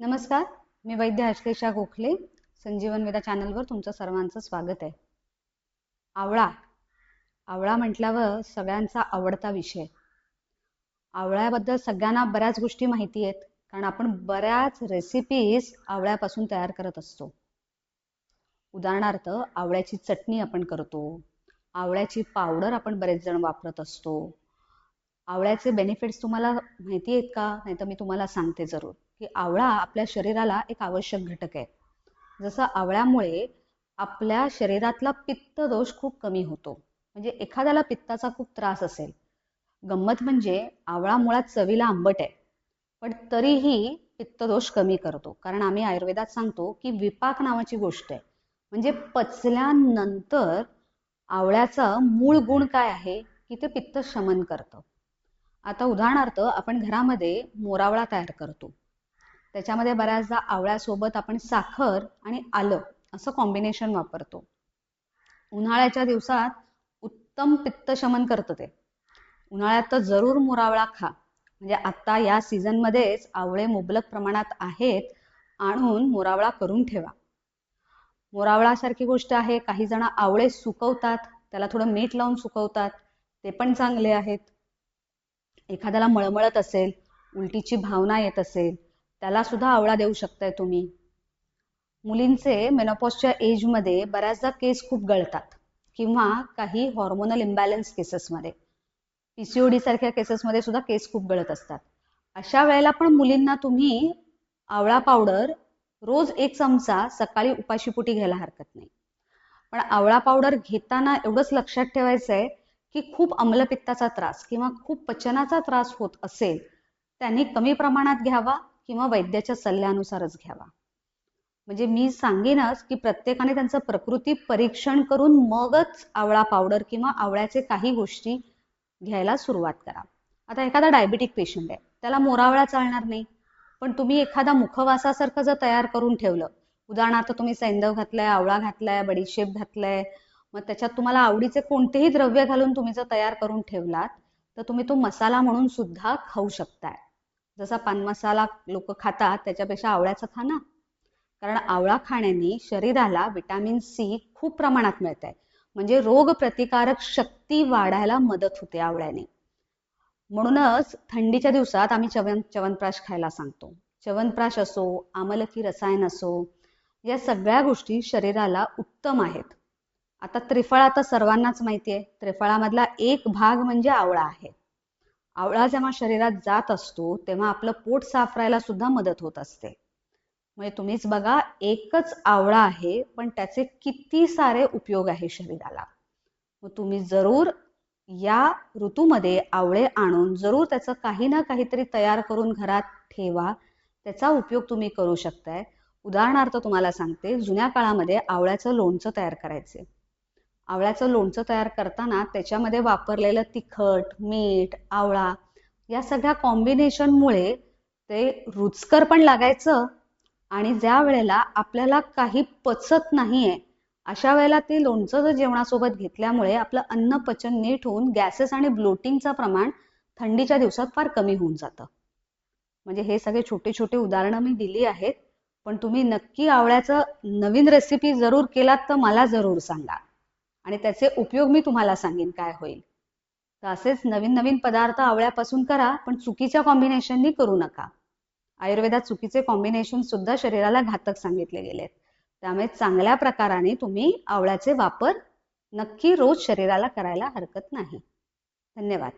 नमस्कार मी वैद्य अश्लेषा गोखले संजीवन वेदा चॅनलवर तुमचं सर्वांचं स्वागत आहे. आवळा. आवळा म्हटल्यावर सगळ्यांचा आवडता विषय. आवळ्याबद्दल सगळ्यांना बऱ्याच गोष्टी माहिती आहेत कारण आपण बऱ्याच रेसिपीज आवळ्यापासून तयार करत असतो. उदाहरणार्थ आवळ्याची चटणी आपण करतो आवळ्याची पावडर आपण बरेच जण वापरत असतो. आवळ्याचे बेनिफिट्स तुम्हाला माहिती आहेत का? नाही तर मी तुम्हाला सांगते जरूर. की आवळा आपल्या शरीराला एक आवश्यक घटक आहे. जसं आवळ्यामुळे आपल्या शरीरातला पित्त दोष खूप कमी होतो. म्हणजे एखाद्याला पित्ताचा खूप त्रास असेल. गंमत म्हणजे आवळा मुळात चवीला आंबट आहे. पण तरीही पित्तदोष कमी करतो. कारण आम्ही आयुर्वेदात सांगतो की विपाक नावाची गोष्ट आहे. म्हणजे पचल्यानंतर आवळ्याचा मूळ गुण काय आहे? की ते पित्त शमन करतं. आता उदाहरणार्थ आपण घरामध्ये मोरावळा तयार करतो. त्याच्यामध्ये बऱ्याचदा आवळ्यासोबत आपण साखर आणि आलं असं कॉम्बिनेशन वापरतो. उन्हाळ्याच्या दिवसात उत्तम पित्तशमन करतं ते. उन्हाळ्यात तर जरूर मोरावळा खा. म्हणजे आत्ता या सीझनमध्येच आवळे मुबलक प्रमाणात आहेत आणून मोरावळा करून ठेवा. मोरावळासारखी गोष्ट आहे काही जण आवळे सुकवतात त्याला थोडं मीठ लावून सुकवतात ते पण चांगले आहेत. एखाद्याला मळमळत असेल उलटीची भावना येत असेल त्याला सुद्धा आवळा देऊ शकताय तुम्ही. मुलींचे मेनोपॉसच्या एजमध्ये बऱ्याचदा केस खूप गळतात किंवा काही हॉर्मोनल इम्बॅलन्स केसेसमध्ये पीसीओडी सारख्या केसेसमध्ये सुद्धा केस खूप गळत असतात. अशा वेळेला पण मुलींना तुम्ही आवळा पावडर रोज एक चमचा सकाळी उपाशीपोटी घ्यायला हरकत नाही. पण आवळा पावडर घेताना एवढंच लक्षात ठेवायचं आहे की खूप अम्लपित्ताचा त्रास किंवा खूप पचनाचा त्रास होत असेल त्यांनी कमी प्रमाणात घ्यावा किंवा वैद्याच्या सल्ल्यानुसारच घ्यावा. म्हणजे मी सांगेनच की प्रत्येकाने त्यांचं प्रकृती परीक्षण करून मगच आवळा पावडर किंवा आवळ्याचे काही गोष्टी घ्यायला सुरुवात करा. आता एखादा डायबिटिक पेशंट आहे. त्याला मोरावळा चालणार नाही. पण तुम्ही एखादा मुखवासासारखं जर तयार करून ठेवलं उदाहरणार्थ तुम्ही सैंदव घातलाय आवळा घातलाय बडीशेप घातलाय मग त्याच्यात तुम्हाला आवडीचे कोणतेही द्रव्य घालून तुम्ही जर तयार करून ठेवलात तर तुम्ही तो मसाला म्हणून सुद्धा खाऊ शकताय. जसा पान मसाला लोक खातात त्याच्यापेक्षा आवळ्याचं खा ना. कारण आवळा खाण्याने शरीराला विटॅमिन सी खूप प्रमाणात मिळत आहे म्हणजे रोग प्रतिकारक शक्ती वाढायला मदत होते आवळ्याने. म्हणूनच थंडीच्या दिवसात आम्ही चवन च्यवनप्राश खायला सांगतो. च्यवनप्राश असो आमलकी रसायन असो या सगळ्या गोष्टी शरीराला उत्तम आहेत. आता त्रिफळा तर सर्वांनाच माहिती आहे त्रिफळामधला एक भाग म्हणजे आवळा आहे. आवळा जेव्हा शरीरात जात असतो तेव्हा आपलं पोट साफ राहायला सुद्धा मदत होत असते. म्हणजे तुम्हीच बघा एकच आवळा आहे पण त्याचे किती सारे उपयोग आहे शरीराला. मग तुम्ही जरूर या ऋतूमध्ये आवळे आणून जरूर त्याचं काही ना काहीतरी तयार करून घरात ठेवा. त्याचा उपयोग तुम्ही करू शकताय. उदाहरणार्थ तुम्हाला सांगते जुन्या काळामध्ये आवळ्याचं लोणचं तयार करायचे. आवळ्याचं लोणचं तयार करताना त्याच्यामध्ये वापरलेलं तिखट मीठ आवळा या सगळ्या कॉम्बिनेशनमुळे ते रुचकर पण लागायचं आणि ज्या वेळेला आपल्याला काही पचत नाहीये अशा वेळेला ते लोणचं जर जेवणासोबत घेतल्यामुळे आपलं अन्न पचन नीट होऊन गॅसेस आणि ब्लोटिंगचं प्रमाण थंडीच्या दिवसात फार कमी होऊन जातं. म्हणजे हे सगळे छोटे छोटे उदाहरणं मी दिली आहेत पण तुम्ही नक्की आवळ्याचं नवीन रेसिपी जरूर केलात तर मला जरूर सांगा. आणि त्याचे उपयोग मी तुम्हाला सांगेन काय होईल. तर असेच नवीन नवीन पदार्थ आवळ्यापासून करा पण चुकीच्या कॉम्बिनेशननी करू नका. आयुर्वेदात चुकीचे कॉम्बिनेशन सुद्धा शरीराला घातक सांगितले गेलेत. त्यामुळे चांगल्या प्रकाराने तुम्ही आवळ्याचे वापर नक्की रोज शरीराला करायला हरकत नाही. धन्यवाद.